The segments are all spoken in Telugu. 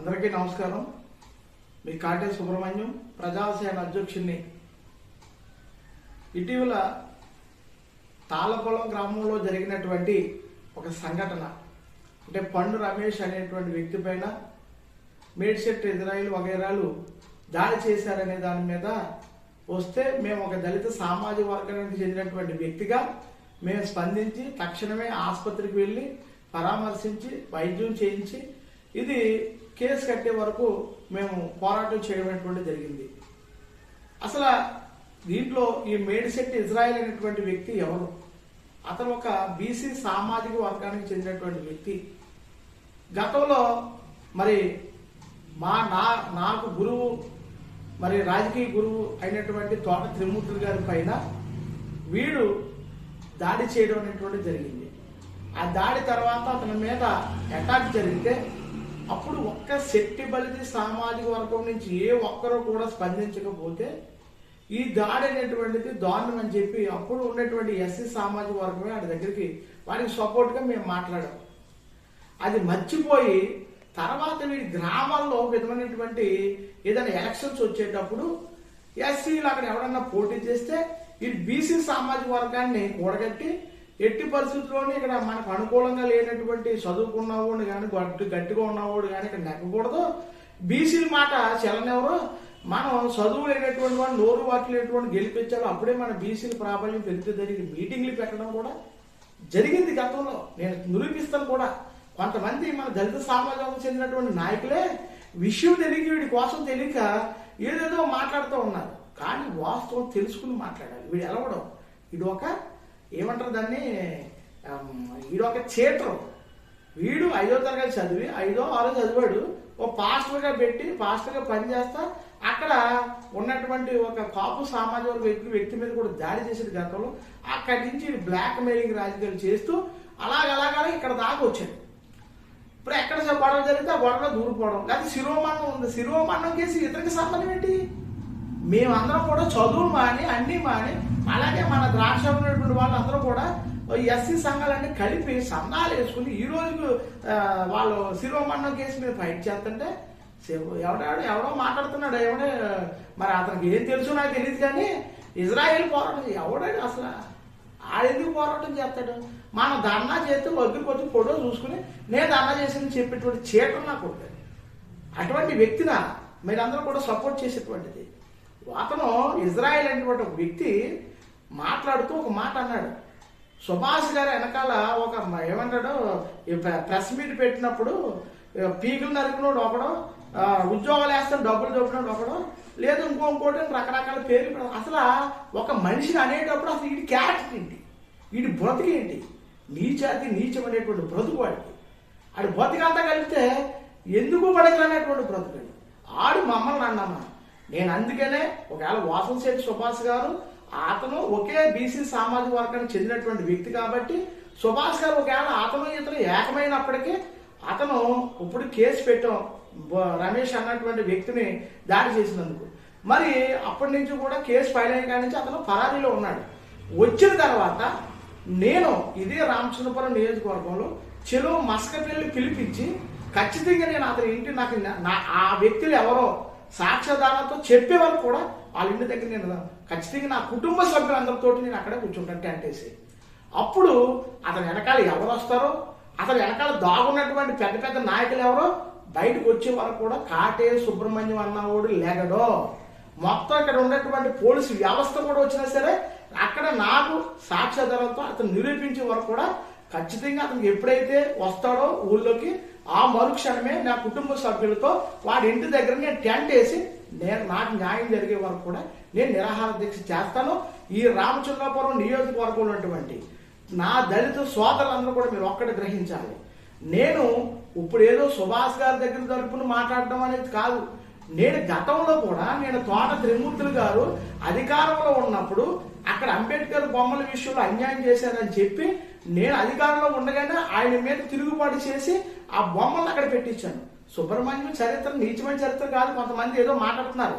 అందరికీ నమస్కారం. మీ కాటే సుబ్రహ్మణ్యం ప్రజాసేన అధ్యక్షుణ్ణి. ఇటీవల తాళపొలం గ్రామంలో జరిగినటువంటి ఒక సంఘటన. అంటే పండు రమేష్ అనేటువంటి వ్యక్తి పైన మేడ్సెట్ ఇజ్రాయిల్ వగైరాలు దాడి చేశారనే దాని మీద వస్తే మేము ఒక దళిత సామాజిక వర్గానికి చెందినటువంటి వ్యక్తిగా మేము స్పందించి తక్షణమే ఆసుపత్రికి వెళ్ళి పరామర్శించి వైద్యం చేయించి ఇది కేసు కట్టే వరకు మేము పోరాటం చేయడం జరిగింది. అసలు దీంట్లో ఈ మేడిశెట్టి ఇజ్రాయెల్ అనేటువంటి వ్యక్తి ఎవరు? అతను ఒక బీసీ సామాజిక వర్గానికి చెందినటువంటి వ్యక్తి. గతంలో మరి మా నా నాకు గురువు మరి రాజకీయ గురువు అయినటువంటి తోట త్రిమూర్తులు గారి పైన వీడు దాడి చేయడం అనేటువంటి జరిగింది. ఆ దాడి తర్వాత అతని మీద అటాక్ జరిగితే అప్పుడు ఒక్క శక్తి బలితి సామాజిక వర్గం నుంచి ఏ ఒక్కరూ కూడా స్పందించకపోతే ఈ దాడి అనేటువంటిది దారుణం అని చెప్పి అప్పుడు ఉన్నటువంటి ఎస్సీ సామాజిక వర్గమే వాడి దగ్గరికి వాడికి సపోర్ట్గా మేము మాట్లాడాం. అది మర్చిపోయి తర్వాత వీడి గ్రామాల్లో విధమైనటువంటి ఏదైనా ఎలక్షన్స్ వచ్చేటప్పుడు ఎస్సీలు అక్కడ ఎవరన్నా పోటీ చేస్తే ఈ బీసీ సామాజిక వర్గాన్ని కూడగట్టి ఎట్టి పరిస్థితుల్లోనే ఇక్కడ మనకు అనుకూలంగా లేనటువంటి చదువుకున్నవాడు కానీ గట్టి గట్టిగా ఉన్నవాడు కానీ ఇక్కడ నెక్కకూడదు. బీసీల మాట చెల్లనెవరు? మనం చదువు లేనటువంటి వాడిని నోరు వాటిలేటువంటి గెలిపించాలి. అప్పుడే మన బీసీల ప్రాబల్యం పెరుగుతుందని మీటింగ్లు పెట్టడం కూడా జరిగింది గతంలో. నేను నిరూపిస్తాను కూడా. కొంతమంది మన దళిత సమాజంలో చెందినటువంటి నాయకులే విషయం తెలియక వీడి కోసం తెలియక ఏదేదో మాట్లాడుతూ ఉన్నారు. కానీ వాస్తవం తెలుసుకుని మాట్లాడాలి. వీడు ఎలవడం. ఇది ఒక ఏమంటారు దాన్ని? వీడు ఒక చేతరం వీడు ఐదో తరగతి చదివి ఐదో ఆరో చదివాడు. ఓ పాస్టర్గా పెట్టి పాస్టర్గా పనిచేస్తా అక్కడ ఉన్నటువంటి ఒక కాపు సామాజిక వ్యక్తి వ్యక్తి మీద కూడా దాడి చేసేది గతంలో. అక్కడి నుంచి బ్లాక్ మెయిలింగ్ రాజకీయాలు చేస్తూ అలాగలాగలా ఇక్కడ దాకా వచ్చాడు. ఇప్పుడు ఎక్కడ గొడవ జరిగితే ఆ గొడవలో దూరిపోవడం. లేదా శిరోమన్నం ఉంది. శిరోమన్నం కేసు ఇతనికి సంబంధం ఏంటి? మేమందరం కూడా చదువులు మాని అన్ని మాని అలాగే మన ద్రాక్ష ఉన్నటువంటి వాళ్ళందరూ కూడా ఎస్సీ సంఘాలన్నీ కలిపి సంఘాలు వేసుకుని ఈ రోజు వాళ్ళు శిరోమన్నం కేసు మీద ఫైట్ చేస్తుంటే ఎవడాడు ఎవడో మాట్లాడుతున్నాడు ఎవడే మరి అతనికి ఏం తెలుసు నాకు తెలియదు కానీ ఇజ్రాయెల్ పోరాటం ఎవడాడు అసలు ఆడెందుకు పోరాటం చేస్తాడు? మనం ధర్నా చేస్తే వద్దు కొద్ది ఫోటో చూసుకుని నేను ధర్నా చేసింది చెప్పేటువంటి చీటం నాకు ఉంటుంది అటువంటి వ్యక్తిన మీరందరూ కూడా సపోర్ట్ చేసేటువంటిది. అతను ఇజ్రాయెల్ అనేటువంటి ఒక వ్యక్తి మాట్లాడుతూ ఒక మాట అన్నాడు. సుభాష్ గారు వెనకాల ఒక ఏమంటాడు ప్రెస్ మీట్ పెట్టినప్పుడు పీకులు నరికినోడు ఒకడు ఉద్యోగాలు వేస్తాడు డబ్బులు దొబ్బినోడు ఒకడు లేదు ఇంకో ఇంకోటి అని రకరకాల పేర్లు అసలు ఒక మనిషిని అనేటప్పుడు అసలు వీడి క్యారెక్టర్ ఏంటి? వీడి బ్రతికేంటి నీచాతి నీచం అనేటువంటి బ్రతుకు వాడికి. ఆడి బ్రతికంతా కలిపితే ఎందుకు పడగలనేటువంటి బ్రతుకండి ఆడు మమ్మల్ని అన్నమాట. నేను అందుకనే ఒకవేళ వాసన శెట్టి సుభాష్ గారు అతను ఒకే బీసీ సామాజిక వర్గానికి చెందినటువంటి వ్యక్తి కాబట్టి సుభాష్ గారు ఒకవేళ అతను ఇతను ఏకమైనప్పటికీ అతను ఇప్పుడు కేసు పెట్టాం బ- రమేష్ అన్నటువంటి వ్యక్తిని దాడి చేసినందుకు. మరి అప్పటి నుంచి కూడా కేసు ఫైల్ అయిన కాడి నుంచి అతను పరారీలో ఉన్నాడు. వచ్చిన తర్వాత నేను ఇదే రామచంద్రపురం నియోజకవర్గంలో చెరువు మస్కపిల్లి పిలిపించి ఖచ్చితంగా నేను అతని ఇంటి నాకు నా- నా ఆ వ్యక్తులు ఎవరో సాక్ష్యాధారాలతో చెప్పే వరకు కూడా వాళ్ళ ఇంటి దగ్గర నేను ఖచ్చితంగా నా కుటుంబ సభ్యులందరితో నేను అక్కడే కూర్చుంటే అంటేసి. అప్పుడు అతని వెనకాల ఎవరు వస్తారో అతని వెనకాల దాగున్నటువంటి పెద్ద పెద్ద నాయకులు ఎవరో బయటకు వచ్చే వరకు కూడా కాటే సుబ్రహ్మణ్యం అన్నవాడు లేగడో. మొత్తం ఇక్కడ ఉన్నటువంటి పోలీసు వ్యవస్థ కూడా వచ్చినా సరే అక్కడ నాకు సాక్ష్యాధారాలతో అతను నిరూపించే వరకు కూడా ఖచ్చితంగా అతను ఎప్పుడైతే వస్తాడో ఊళ్ళోకి ఆ మరుక్షణమే నా కుటుంబ సభ్యులతో వాడి ఇంటి దగ్గర నేను టెంట్ వేసి నేను నాకు న్యాయం జరిగే వరకు కూడా నేను నిరాహార దీక్ష చేస్తాను. ఈ రామచంద్రాపురం నియోజకవర్గం ఉన్నటువంటి నా దళిత సోదరులందరూ కూడా మీరు ఒక్కటి గ్రహించాలి. నేను ఇప్పుడు ఏదో సుభాష్ గారి దగ్గర తరపున మాట్లాడడం అనేది కాదు. నేను గతంలో కూడా నేను తోట త్రిమూర్తులు గారు అధికారంలో ఉన్నప్పుడు అక్కడ అంబేద్కర్ బొమ్మల విషయంలో అన్యాయం చేశారని చెప్పి నేను అధికారంలో ఉండగానే ఆయన మీద తిరుగుబాటు చేసి ఆ బొమ్మలను అక్కడ పెట్టించాను. సుబ్రహ్మణ్యం చరిత్ర నీచమైన చరిత్ర కాదు కొంతమంది ఏదో మాట్లాడుతున్నారు.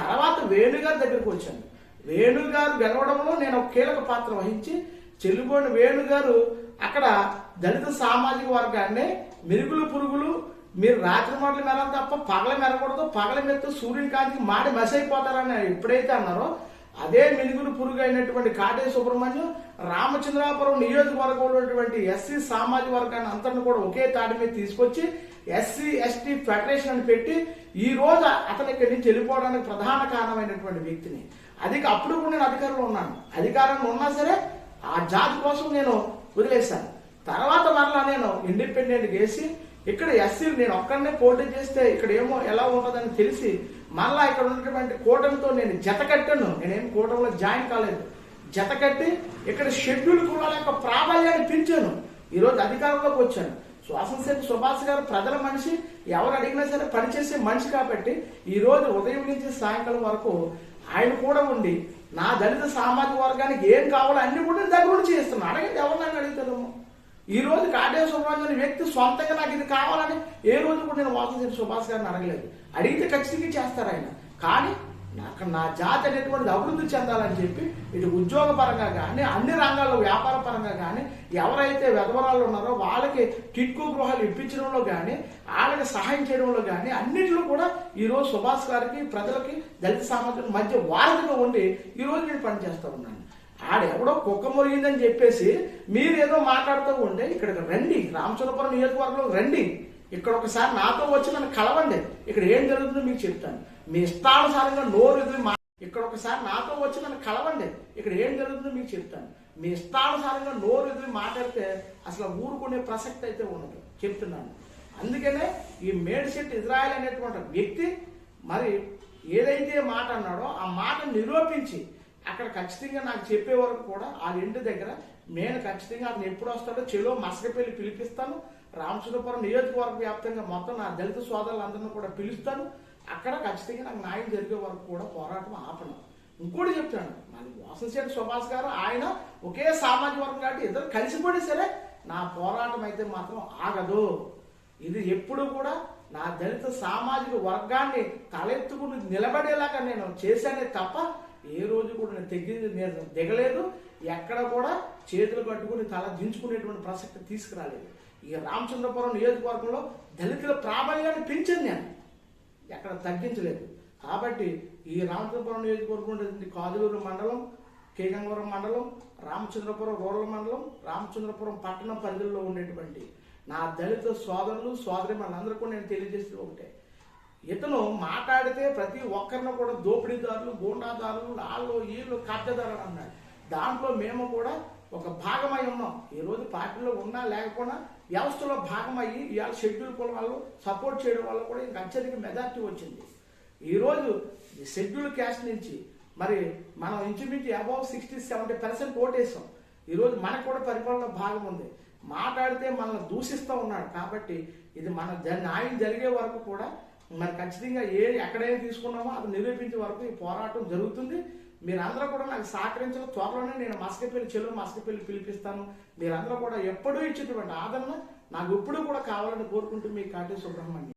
తర్వాత వేణుగారి దగ్గరికి వచ్చాను. వేణుగారు గెలవడంలో నేను ఒక కీలక పాత్ర వహించి చెల్లుబోని వేణుగారు అక్కడ దళిత సామాజిక వర్గాన్ని మెరుగులు పురుగులు మీరు రాత్రి మాటలు మెరాలి తప్ప పగల మెరకూడదు పగల మెత్తు సూర్యుని కాంతికి మాడి మసి అయిపోతారని ఎప్పుడైతే అన్నారో అదే మినుగులు పురుగు అయినటువంటి కాటే సుబ్రహ్మణ్యం రామచంద్రాపురం నియోజకవర్గంలో ఉన్నటువంటి ఎస్సీ సామాజిక వర్గాన్ని అంతటిని కూడా ఒకే తాటి మీద తీసుకొచ్చి ఎస్సీ ఎస్టీ ఫెడరేషన్ అని పెట్టి ఈ రోజు అతని ఇక్కడి నుంచి వెళ్ళిపోవడానికి ప్రధాన కారణమైనటువంటి వ్యక్తిని. అది అప్పుడు కూడా నేను అధికారంలో ఉన్నాను. అధికారంలో ఉన్నా సరే ఆ జాతి కోసం నేను వదిలేశాను. తర్వాత మరలా నేను ఇండిపెండెంట్ చేసి ఇక్కడ ఎస్సీలు నేను ఒక్కడనే పోటీ చేస్తే ఇక్కడ ఏమో ఎలా ఉంటుందని తెలిసి మళ్ళా ఇక్కడ ఉన్నటువంటి కూటమితో నేను జత కట్టాను. నేనేం కూటమిలో జాయిన్ కాలేదు. జత కట్టి ఇక్కడ షెడ్యూల్ కులాల యొక్క ప్రాబల్యాన్ని పెంచాను. ఈరోజు అధికారంలోకి వచ్చాను. శ్వాసశక్తి సుభాష్ గారు ప్రజల మనిషి ఎవరు అడిగినా సరే పనిచేసే మనిషి కాబట్టి ఈ రోజు ఉదయం నుంచి సాయంకాలం వరకు ఆయన కూడా ఉండి నా దళిత సామాజిక వర్గానికి ఏం కావాలో అన్ని కూడా నేను దగ్గర నుంచి చేస్తున్నాను అడగండి ఎవరు నన్ను అడుగుతాము ఈ రోజు కాటే సుబ్రహ్మణ్యం అనే వ్యక్తి సొంతంగా నాకు ఇది కావాలని ఏ రోజు కూడా నేను వాసన సుభాష్ గారిని అడగలేదు. అడిగితే ఖచ్చితంగా చేస్తారు ఆయన. కానీ నాకు నా జాతి అనేటువంటిది అభివృద్ధి చెందాలని చెప్పి ఇటు ఉద్యోగపరంగా కానీ అన్ని రంగాల్లో వ్యాపార పరంగా కానీ ఎవరైతే వెధవరాలు ఉన్నారో వాళ్ళకి కిట్కు గృహాలు ఇప్పించడంలో కానీ వాళ్ళకి సహాయం చేయడంలో కానీ అన్నింటిలో కూడా ఈరోజు సుభాష్ గారికి ప్రజలకి దళిత సామాజిక మధ్య వారధిగా ఉండి ఈ రోజు నేను పనిచేస్తూ ఉన్నాను. ఆడెవడో కుక్క మురిగిందని చెప్పేసి మీరేదో మాట్లాడుతూ ఉంటే ఇక్కడికి రండి. రామచంద్రపురం నియోజకవర్గంలో రండి. ఇక్కడ ఒకసారి నాతో వచ్చి నన్ను కలవండి. ఇక్కడ ఏం జరుగుతుందో మీకు చెప్తాను. మీ ఇష్టానుసారంగా నోరు ఎదురు మా ఇక్కడ ఒకసారి నాతో వచ్చి నన్ను కలవండి. ఇక్కడ ఏం జరుగుతుందో మీకు చెప్తాను. మీ ఇష్టానుసారంగా నోరు ఎదురు మాట్లాడితే అసలు ఊరుకునే ప్రసక్తి అయితే ఉండదు. చెప్తున్నాను. అందుకనే ఈ మేడిసెట్ ఇజ్రాయెల్ అనేటువంటి వ్యక్తి మరి ఏదైతే మాట అన్నాడో ఆ మాట నిరూపించి అక్కడ ఖచ్చితంగా నాకు చెప్పే వరకు కూడా ఆ ఇంటి దగ్గర నేను ఖచ్చితంగా అతను ఎప్పుడు వస్తాడో చెలో మసకపల్లి పిలిపిస్తాను. రామచంద్రపురం నియోజకవర్గ వ్యాప్తంగా మొత్తం నా దళిత సోదరులందరినీ కూడా పిలుస్తాను. అక్కడ ఖచ్చితంగా నాకు న్యాయం జరిగే వరకు కూడా పోరాటం ఆపను. ఇంకోటి చెప్తాను నాకు వాసనశేఖర్ సుభాష్ గారు ఆయన ఒకే సామాజిక వర్గం కాబట్టి ఇద్దరు కలిసిపోయి సరే నా పోరాటం అయితే మాత్రం ఆగదు. ఇది ఎప్పుడు కూడా నా దళిత సామాజిక వర్గాన్ని తలెత్తుకుని నిలబడేలాగా నేను చేశానే తప్ప ఏ రోజు కూడా నేను తెగి నేను దిగలేదు. ఎక్కడ కూడా చేతులు కట్టుకుని తల దించుకునేటువంటి ప్రసక్తి తీసుకురాలేదు. ఈ రామచంద్రపురం నియోజకవర్గంలో దళితుల ప్రాబల్యాన్ని పెంచాను నేను. ఎక్కడ తగ్గించలేదు. కాబట్టి ఈ రామచంద్రపురం నియోజకవర్గం ఉండేది కాదులూరు మండలం కేగంగవరం మండలం రామచంద్రపురం రూరల్ మండలం రామచంద్రపురం పట్టణం పరిధిలో ఉండేటువంటి నా దళిత సోదరులు సోదరి మనందరూ కూడా నేను తెలియజేస్తూ ఒకటే. ఇతను మాట్లాడితే ప్రతి ఒక్కరిని కూడా దోపిడీదారులు గూండాదారులు వాళ్ళు వీళ్ళు కబ్జదారులు అన్నాడు. దాంట్లో మేము కూడా ఒక భాగమై ఉన్నాం. ఈరోజు పార్టీలో ఉన్నా లేకపోయినా వ్యవస్థలో భాగమయ్యి ఇవాళ షెడ్యూల్ కుల వాళ్ళు సపోర్ట్ చేయడం వల్ల కూడా ఇంకా అత్యధిక మెజార్టీ వచ్చింది. ఈరోజు ఈ షెడ్యూల్ క్యాస్ట్ నుంచి మరి మనం ఇంచుమించు అబౌవ్ సిక్స్టీ సెవెంటీ పర్సెంట్ ఓటేసాం. ఈరోజు మనకు కూడా పరిపాలన భాగం ఉంది. మాట్లాడితే మనల్ని దూషిస్తూ ఉన్నాడు కాబట్టి ఇది మన న్యాయం జరిగే వరకు కూడా మరి ఖచ్చితంగా ఏ ఎక్కడైనా తీసుకున్నామో అది నిరూపించే వరకు ఈ పోరాటం జరుగుతుంది. మీరందరూ కూడా నాకు సహకరించిన త్వరలోనే నేను మసకపల్లి చెల్లు మసకపల్లి పిలిపిస్తాను. మీరందరూ కూడా ఎప్పుడూ ఇచ్చేటువంటి ఆదరణ నాకు ఇప్పుడు కూడా కావాలని కోరుకుంటూ మీ కాటి సుబ్రహ్మణ్యం.